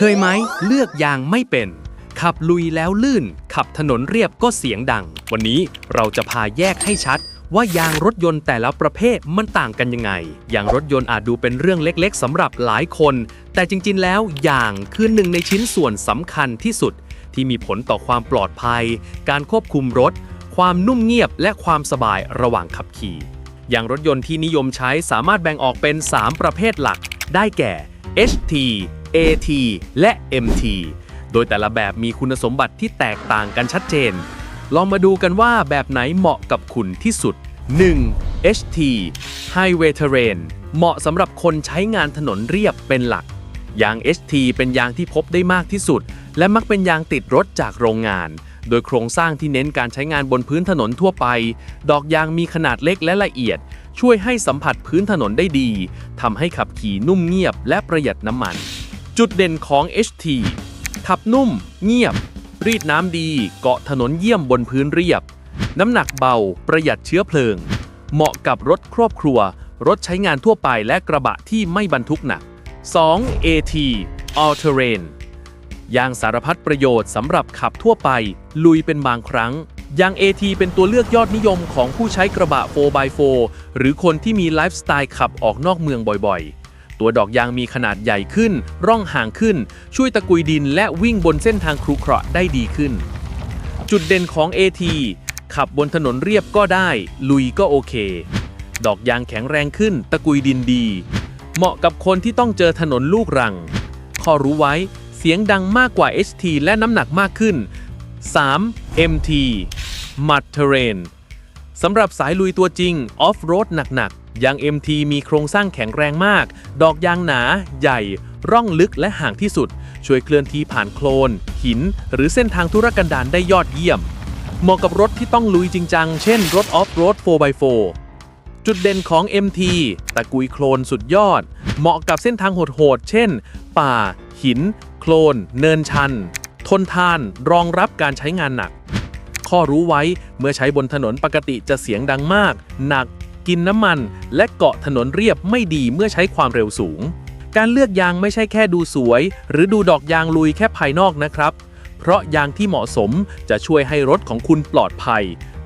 เคยไหมเลือกยางไม่เป็น ขับลุยแล้วลื่น ขับถนนเรียบก็เสียงดัง วันนี้เราจะพาแยกให้ชัด ว่ายางรถยนต์แต่ละประเภทมันต่างกันยังไง ยางรถยนต์อาจดูเป็นเรื่องเล็กๆสำหรับหลายคน แต่จริงๆ แล้วยางคือหนึ่งในชิ้นส่วนสำคัญที่สุด ที่มีผลต่อความปลอดภัย การควบคุมรถ ความนุ่มเงียบและความสบายระหว่างขับขี่ยางรถยนต์ที่นิยมใช้สามารถแบ่งออกเป็น 3 ประเภทหลัก ได้แก่ HT AT และ MT โดยแต่ละแบบมีคุณสมบัติที่แตกต่างกันชัดเจน ลองมาดูกันว่าแบบไหนเหมาะกับคุณที่สุด 1. HT Highway Terrain เหมาะสำหรับคนใช้งานถนนเรียบเป็นหลัก ยาง HT เป็นยางที่พบได้มากที่สุด และมักเป็นยางติดรถจากโรงงาน โดยโครงสร้างที่เน้นการใช้งานบนพื้นถนนทั่วไป ดอกยางมีขนาดเล็กและละเอียด ช่วยให้สัมผัสพื้นถนนได้ดีทำให้ขับขี่นุ่มเงียบและประหยัดน้ำมัน จุดเด่นของ HT ขับนุ่ม เงียบ รีดน้ำดี เกาะถนนเยี่ยมบนพื้นเรียบ น้ำหนักเบา ประหยัดเชื้อเพลิง เหมาะกับรถครอบครัว รถใช้งานทั่วไปและกระบะที่ไม่บรรทุกหนัก 2. AT All Terrain ยางสารพัดประโยชน์สำหรับขับทั่วไป ลุยเป็นบางครั้ง ยาง AT เป็นตัวเลือกยอดนิยมของผู้ใช้กระบะ 4x4 หรือคนที่มีไลฟ์สไตล์ขับออกนอกเมืองบ่อยๆ ตัวดอกยางมีขนาดใหญ่ขึ้น ร่องห่างขึ้น ช่วยตะกุยดินและวิ่งบนเส้นทางครุขระได้ดีขึ้น จุดเด่นของ AT ขับบนถนนเรียบก็ได้ ลุยก็โอเค ดอกยางแข็งแรงขึ้น ตะกุยดินดี เหมาะกับคนที่ต้องเจอถนนลูกรัง ข้อรู้ไว้ เสียงดังมากกว่า HT และน้ำหนักมากขึ้น 3. MT Mud Terrain สำหรับสายลุยตัวจริง ออฟโรดหนักๆ ยาง MT มีโครงสร้างแข็งแรงมาก ดอกยางหนา ใหญ่ ร่องลึกและห่างที่สุด ช่วยเคลื่อนที่ผ่านโคลน หิน หรือเส้นทางธุรกันดารได้ยอดเยี่ยม เหมาะกับรถที่ต้องลุยจริงจัง เช่นรถออฟโรด 4x4 จุดเด่นของ MT ตะกุยโคลนสุดยอด เหมาะกับเส้นทางโหดๆ เช่น ป่า หิน โคลน เนินชัน ทนทาน รองรับการใช้งานหนัก ข้อรู้ไว้เมื่อใช้บนถนนปกติจะเสียงดังมาก หนัก กินน้ำมัน และเกาะถนนเรียบไม่ดีเมื่อใช้ความเร็วสูง การเลือกยางไม่ใช่แค่ดูสวย หรือดูดอกยางลุยแค่ภายนอกนะครับ เพราะยางที่เหมาะสมจะช่วยให้รถของคุณปลอดภัย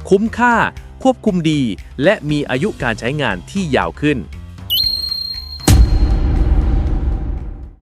คุ้มค่า ควบคุมดี และมีอายุการใช้งานที่ยาวขึ้น